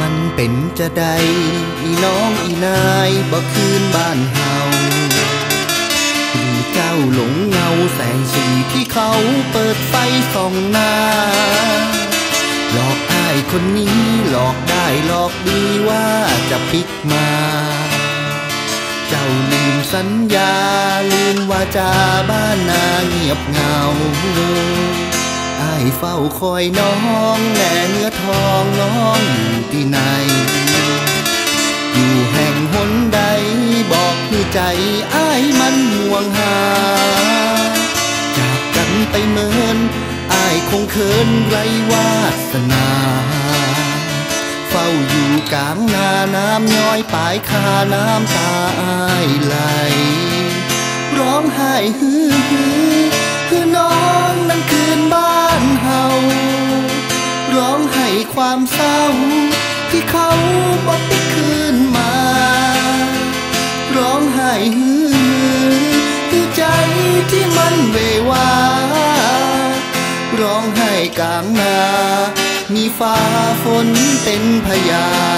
มันเป็นจะได้อีน้องอีนายบ่คืนบ้านเฮาหรือเจ้าหลงเงาแสงสีที่เขาเปิดไฟส่องหน้า หลอกอ้ายคนนี้หลอกได้หลอกดีว่าจะปิกมา เจ้าลืมสัญญาลืมว่าจาบ้านนาเงียบเงาอายเฝ้าคอยน้องแหน่เนื้อทอง ใจอ้ายมันห่วงหา จากกันไปเมินอายคงเคินไรวาสนา เฝ้าอยู่กลางนาน้ำย้อยปลายคาน้ำตาอ้ายไหล ร้องไห้ฮือฮือคือน้องนั้นคืนบ้านเฮาร้องให้ความเศร้า กลางนา มีฟ้าฝนเป็นพยาน